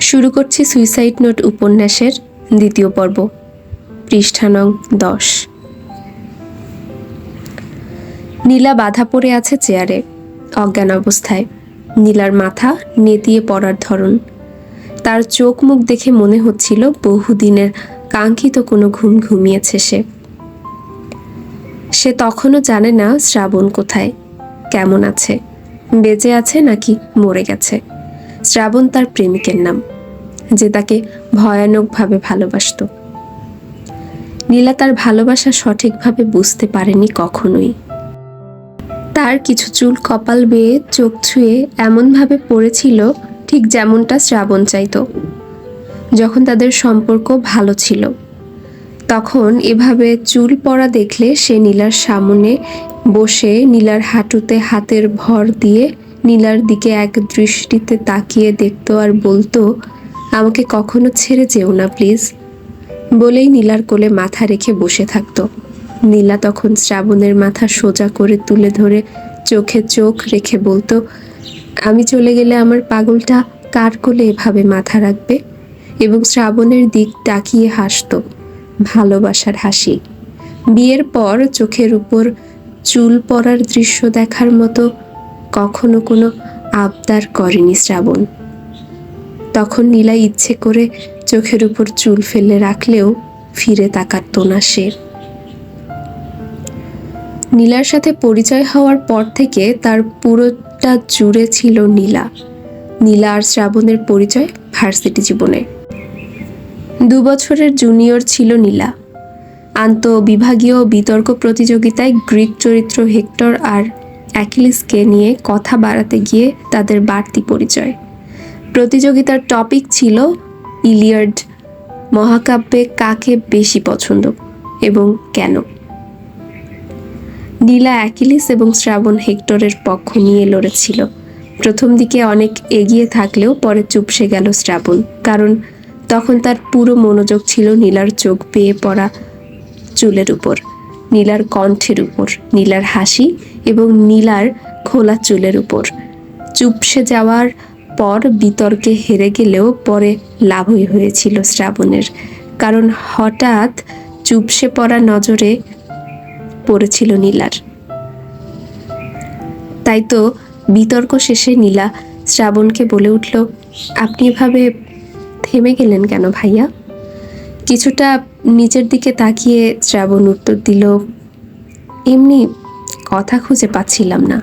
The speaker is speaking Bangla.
শুরু করছি সুইসাইড নোট উপন্যাসের দ্বিতীয় পর্ব, পৃষ্ঠা নং দশ। নীলা বাধা পড়ে আছে চেয়ারে, অজ্ঞান অবস্থায়। নীলার মাথা নেতিয়ে পড়ার ধরন। তার চোখ মুখ দেখে মনে হচ্ছিল বহুদিনের কাঙ্ক্ষিত কোনো ঘুম ঘুমিয়েছে সে। সে তখনও জানে না শ্রাবণ কোথায়, কেমন আছে, বেঁচে আছে নাকি মরে গেছে। শ্রাবণ তার প্রেমিকের নাম, যে তাকে ভয়ানকভাবে ভালোবাসত। নীলা তার ভালোবাসা সঠিকভাবে বুঝতে পারেনি কখনোই। তার কিছু চুল কপাল বেয়ে চোখ ছুঁয়ে এমনভাবে পড়েছিল, ঠিক যেমনটা শ্রাবণ চাইতো। যখন তাদের সম্পর্ক ভালো ছিল, তখন এভাবে চুল পড়া দেখলে সে নীলার সামনে বসে নীলার হাঁটুতে হাতের ভর দিয়ে নীলার দিকে এক দৃষ্টিতে তাকিয়ে দেখতো আর বলতো, আমাকে কখনো ছেড়ে যেও না, প্লিজ। বলেই নীলার কোলে মাথা রেখে বসে থাকতো। নীলা তখন শ্রাবণের মাথা সোজা করে তুলে ধরে চোখে চোখ রেখে বলতো, আমি চলে গেলে আমার পাগলটা কার কোলে এভাবে মাথা রাখবে? এবং শ্রাবণের দিক তাকিয়ে হাসতো, ভালোবাসার হাসি। বিয়ের পর চোখের উপর চুল পড়ার দৃশ্য দেখার মতো কখনো কোনো আবদার করেনি শ্রাবণ। তখন নীলা ইচ্ছে করে চোখের উপর চুল ফেলে রাখলেও ফিরে তাকাতো না সে। নীলার সাথে পরিচয় হওয়ার পর থেকে তার পুরোটা জুড়ে ছিল নীলা। নীলা আর শ্রাবণের পরিচয় ভার্সিটি জীবনে। দু বছরের জুনিয়র ছিল নীলা। আন্ত বিভাগীয় বিতর্ক প্রতিযোগিতায় গ্রিক চরিত্র হেক্টর আর অ্যাকিলিসকে নিয়ে কথা বাড়াতে গিয়ে তাদের বাড়তি পরিচয়। প্রতিযোগিতার টপিক ছিল ইলিয়ার্ড। মহাকাব্যে কাকে বেশি পছন্দ এবং কেন? নীলা অ্যাকিলিস এবং শ্রাবণ হেক্টরের পক্ষ নিয়ে লড়েছিল। প্রথম দিকে অনেক এগিয়ে থাকলেও পরে চুপসে গেল শ্রাবণ, কারণ তখন তার পুরো মনোযোগ ছিল নীলার চোখ পেয়ে পড়া চুলের উপর। নীলার কণ্ঠের উপর, নীলার হাসি এবং নীলার খোলা চুলের উপর। চুপসে যাওয়ার পর বিতর্কে হেরে গেলেও পরে লাভই হয়েছিল শ্রাবণের, কারণ হঠাৎ চুপসে পড়া নজরে পড়েছিল নীলার। তাই তো বিতর্ক শেষে নীলা শ্রাবণকে বলে উঠল, আপনি এভাবে থেমে গেলেন কেন ভাইয়া? কিছুটা নিচের দিকে তাকিয়ে শ্রাবণ উত্তর দিল এমনি কথা খুঁজে পাচ্ছিলাম না।